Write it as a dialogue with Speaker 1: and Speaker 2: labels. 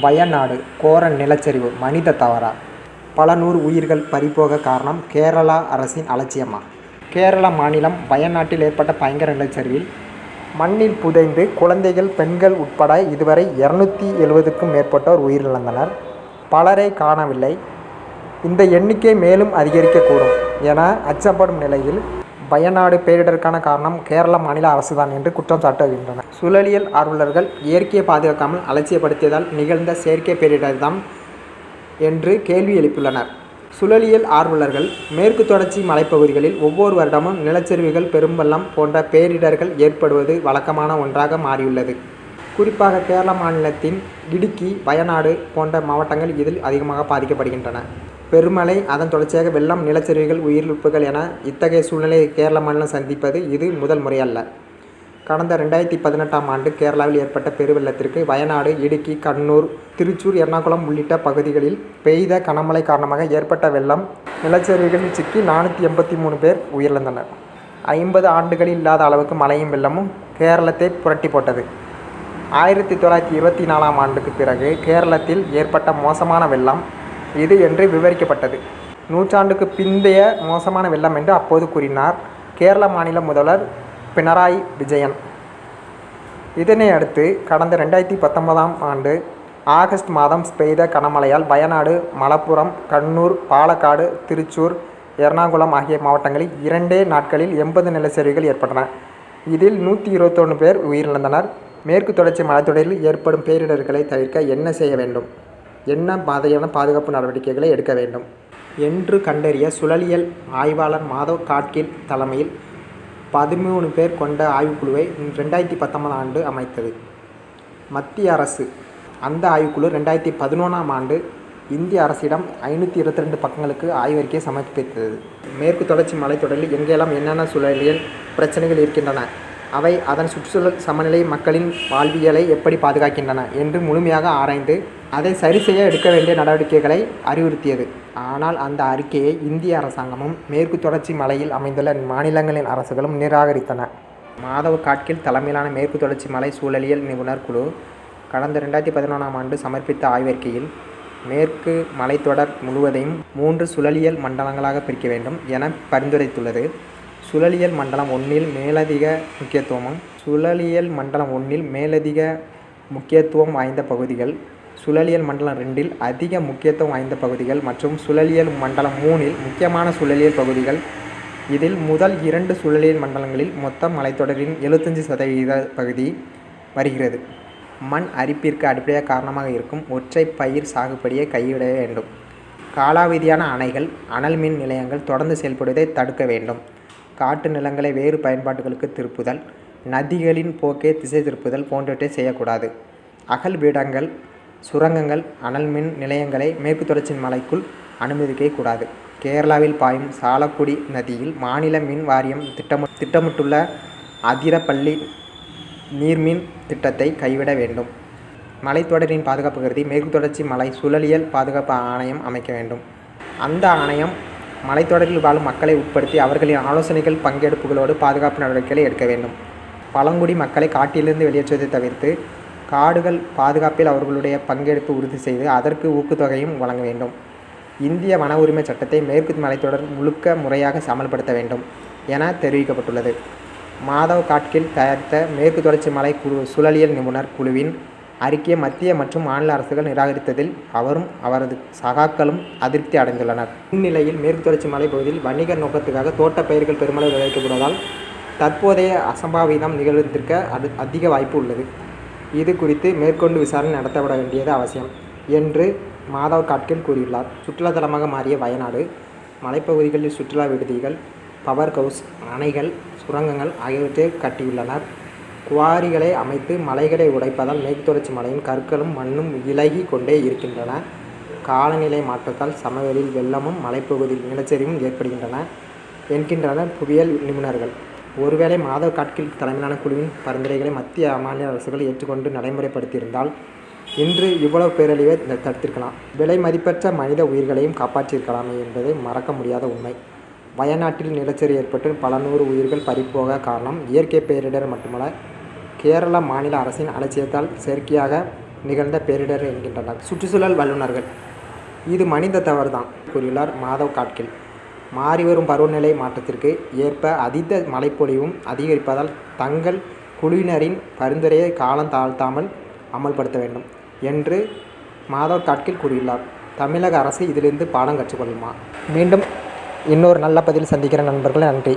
Speaker 1: வயநாடு கோர நிலச்சரிவு மனித தவறா? பல நூறு உயிர்கள் பறிபோக காரணம் கேரளா அரசின் அலட்சியமா? கேரள மாநிலம் வயநாட்டில் ஏற்பட்ட பயங்கர நிலச்சரிவில் மண்ணில் புதைந்து குழந்தைகள் பெண்கள் உட்பட இதுவரை இருநூத்தி எழுபதுக்கும் மேற்பட்டோர் உயிரிழந்தனர். பலரை காணவில்லை. இந்த எண்ணிக்கை மேலும் அதிகரிக்கக்கூடும் என அச்சப்படும் நிலையில் வயநாடு பேரிடருக்கான காரணம் கேரள மாநில அரசுதான் என்று குற்றம் சாட்டுகின்றனர் சுழலியல் ஆர்வலர்கள் இயற்கையை பாதுகாக்காமல் அலட்சியப்படுத்தியதால் நிகழ்ந்த செயற்கை பேரிடர்தான் என்று கேள்வி எழுப்பியுள்ளனர். சுழலியல் ஆர்வலர்கள் மேற்கு தொடர்ச்சி மலைப்பகுதிகளில் ஒவ்வொரு வருடமும் நிலச்சரிவுகள் பெரும்பள்ளம் போன்ற பேரிடர்கள் ஏற்படுவது வழக்கமான ஒன்றாக மாறியுள்ளது. குறிப்பாக கேரள மாநிலத்தின் இடுக்கி வயநாடு போன்ற மாவட்டங்கள் இதில் அதிகமாக பாதிக்கப்படுகின்றன. பெருமழை அதன் தொடர்ச்சியாக வெள்ளம் நிலச்சரிவுகள் உயிரிழப்புகள் என இத்தகைய சூழ்நிலையை கேரள மாநிலம் சந்திப்பது இது முதல் முறையல்ல கடந்த ரெண்டாயிரத்தி பதினெட்டாம் ஆண்டு கேரளாவில் ஏற்பட்ட பெருவெள்ளத்திற்கு வயநாடு இடுக்கி கண்ணூர் திருச்சூர் எர்ணாகுளம் உள்ளிட்ட பகுதிகளில் பெய்த கனமழை காரணமாக ஏற்பட்ட வெள்ளம் நிலச்சரிவுகளில் சிக்கி நானூற்றி எண்பத்தி மூணு பேர் உயிரிழந்தனர். ஐம்பது ஆண்டுகளில் இல்லாத அளவுக்கு மழையும் வெள்ளமும் கேரளத்தை புரட்டி போட்டது. ஆயிரத்தி தொள்ளாயிரத்தி இருபத்தி நாலாம் ஆண்டுக்கு பிறகு கேரளத்தில் ஏற்பட்ட மோசமான வெள்ளம் இது என்று விவரிக்கப்பட்டது. நூற்றாண்டுக்கு பிந்தைய மோசமான வெள்ளம் என்று அப்போது கூறினார் கேரள மாநில முதல்வர் பினராயி விஜயன். இதனை அடுத்து கடந்த ரெண்டாயிரத்தி பத்தொன்பதாம் ஆண்டு ஆகஸ்ட் மாதம் பெய்த கனமழையால் வயநாடு மலப்புரம் கண்ணூர் பாலக்காடு திருச்சூர் எர்ணாகுளம் ஆகிய மாவட்டங்களில் இரண்டே நாட்களில் எண்பது நிலச்சரிவுகள் ஏற்பட்டன. இதில் நூற்றி இருபத்தொன்று பேர் உயிரிழந்தனர். மேற்கு தொடர்ச்சி மலைத்தொடரில் ஏற்படும் பேரிடர்களை தவிர்க்க என்ன செய்ய வேண்டும்? என்ன மாதிரியான பாதுகாப்பு நடவடிக்கைகளை எடுக்க வேண்டும்? என்று கண்டறிய சுழலியல் ஆய்வாளர் மாதவ் காட்கில் தலைமையில் பதிமூணு பேர் கொண்ட ஆய்வுக்குழுவை ரெண்டாயிரத்தி பத்தொன்பதாம் ஆண்டு அமைத்தது. மத்திய அரசு அந்த ஆய்வுக்குழு ரெண்டாயிரத்தி பதினொன்றாம் ஆண்டு இந்திய அரசிடம் ஐநூற்றி இருபத்தி ரெண்டு பக்கங்களுக்கு ஆய்வறிக்கை சமர்ப்பித்தது. மேற்கு தொடர்ச்சி மலைத்தொடரில் எங்கெல்லாம் என்னென்ன சூழலியல் பிரச்சனைகள் இருக்கின்றன? அவை அதன் சுற்றுச்சூழல் சமநிலை மக்களின் வாழ்வியலை எப்படி பாதுகாக்கின்றன என்று முழுமையாக ஆராய்ந்து அதை சரி செய்ய எடுக்க வேண்டிய நடவடிக்கைகளை அறிவுறுத்தியது. ஆனால் அந்த அறிக்கையை இந்திய அரசாங்கமும் மேற்கு தொடர்ச்சி மலையில் அமைந்துள்ள மாநிலங்களின் அரசுகளும் நிராகரித்தன. மாதவ காட்கில் தலைமையிலான மேற்கு தொடர்ச்சி மலை சூழலியல் நிபுணர் குழு கடந்த ரெண்டாயிரத்தி பதினொன்றாம் ஆண்டு சமர்ப்பித்த ஆய்வறிக்கையில் மேற்கு மலைத்தொடர் முழுவதையும் மூன்று சுழலியல் மண்டலங்களாக பிரிக்க வேண்டும் என பரிந்துரைத்துள்ளது. சுழலியல் மண்டலம் ஒன்றில் மேலதிக முக்கியத்துவமும் சுழலியல் மண்டலம் ஒன்றில் மேலதிக முக்கியத்துவம் வாய்ந்த பகுதிகள் சுழலியல் மண்டலம் ரெண்டில் அதிக முக்கியத்துவம் வாய்ந்த பகுதிகள் மற்றும் சுழலியல் மண்டலம் மூணில் முக்கியமான சுழலியல் பகுதிகள். இதில் முதல் இரண்டு சுழலியல் மண்டலங்களில் மொத்த மலைத்தொடரின் எழுபத்தஞ்சு சதவீத பகுதி வருகிறது. மண் அரிப்பிற்கு அடிப்படையாக காரணமாக இருக்கும் ஒற்றை பயிர் சாகுபடியை கைவிட வேண்டும். காலாவதியான அணைகள் அனல் மின் நிலையங்கள் தொடர்ந்து செயல்படுவதை தடுக்க வேண்டும். காட்டு நிலங்களை வேறு பயன்பாடுகளுக்கு திருப்புதல் நதிகளின் போக்கே திசை திருப்புதல் போன்றவற்றை செய்யக்கூடாது. அகல் பீடங்கள் சுரங்கங்கள் அனல் மின் நிலையங்களை மேற்கு தொடர்ச்சி மலைக்குள் அனுமதிக்க கூடாது கேரளாவில் பாயும் சாலக்குடி நதியில் மாநில மின் வாரியம் திட்டமி திட்டமிட்டுள்ள அதிரப்பள்ளி நீர்மின் திட்டத்தை கைவிட வேண்டும். மலைத்தொடரின் பாதுகாப்பு கருதி மேற்கு தொடர்ச்சி மலை சுழலியல் பாதுகாப்பு ஆணையம் அமைக்க வேண்டும். அந்த ஆணையம் மலைத்தொடரில் வாழும் மக்களை உட்படுத்தி அவர்களின் ஆலோசனைகள் பங்கெடுப்புகளோடு பாதுகாப்பு நடவடிக்கைகளை எடுக்க வேண்டும். பழங்குடி மக்களை காட்டிலிருந்து வெளியேற்றுவதை தவிர்த்து காடுகள் பாதுகாப்பில் அவர்களுடைய பங்கெடுப்பு உறுதி செய்து அதற்கு ஊக்குத்தொகையும் வழங்க வேண்டும். இந்திய வன உரிமை சட்டத்தை மேற்கு மலைத்தொடர் முழுக்க முறையாக அமல்படுத்த வேண்டும் என தெரிவிக்கப்பட்டுள்ளது. மாதவ் காட்கில் தயாரித்த மேற்கு தொடர்ச்சி மலை குழு சுழலியல் நிபுணர் குழுவின் அறிக்கையை மத்திய மற்றும் மாநில அரசுகள் நிராகரித்ததில் அவரும் அவரது சகாக்களும் அதிருப்தி அடைந்துள்ளனர். இந்நிலையில் மேற்கு தொடர்ச்சி மலை பகுதியில் வணிக நோக்கத்துக்காக தோட்ட பயிர்கள் பெருமளவு விளைவிக்கப்படுவதால் தற்போதைய அசம்பாவிதம் நிகழ்ந்திருக்க அது அதிக வாய்ப்பு உள்ளது. இது குறித்து மேற்கொண்டு விசாரணை நடத்தப்பட வேண்டியது அவசியம் என்று மாதவ் காட்கில் கூறியுள்ளார். சுற்றுலாத்தலமாக மாறிய வயநாடு மலைப்பகுதிகளில் சுற்றுலா விடுதிகள் பவர் ஹவுஸ் அணைகள் சுரங்கங்கள் ஆகியவற்றை கட்டியுள்ளனர். குவாரிகளை அமைத்து மலைகளை உடைப்பதால் மேற்கு தொடர்ச்சி மலையின் கற்களும் மண்ணும் விலகிக் கொண்டே இருக்கின்றன. காலநிலை மாற்றத்தால் சமவெளியில் வெள்ளமும் மலைப்பகுதியில் நிலச்சரிவும் ஏற்படுகின்றன என்கின்றனர் புவியியல் நிபுணர்கள். ஒருவேளை மாதவ் காட்கில் தலைமையிலான குழுவின் பரிந்துரைகளை மத்திய மாநில அரசுகள் ஏற்றுக்கொண்டு நடைமுறைப்படுத்தியிருந்தால் இன்று இவ்வளவு பேரழிவை தடுத்திருக்கலாம். விலை மதிப்பற்ற மனித உயிர்களையும் காப்பாற்றியிருக்கலாமே என்பது மறக்க முடியாத உண்மை. வயநாட்டில் நிலச்சரி ஏற்பட்டு பல நூறு உயிர்கள் பறிபோக காரணம் இயற்கை பேரிடர் மட்டுமல்ல கேரள மாநில அரசின் அலட்சியத்தால் செயற்கையாக நிகழ்ந்த பேரிடர் என்கின்றனர். சுற்றுச்சூழல் வல்லுநர்கள். இது மனித தவறு தான் கூறியுள்ளார் மாதவ் காட்கில். மாறிவரும் பருவநிலை மாற்றத்திற்கு ஏற்ப அதீத மழைப்பொழிவும் அதிகரிப்பதால் தங்கள் குழுவினரின் பரிந்துரையை காலம் தாழ்த்தாமல் அமல்படுத்த வேண்டும் என்று மாதவ் காட்கில் கூறியுள்ளார். தமிழக அரசு இதிலிருந்து பாடம் கற்றுக்கொள்ளுமா? மீண்டும் இன்னொரு நல்ல பதில் சந்திக்கிற நண்பர்களே நன்றி.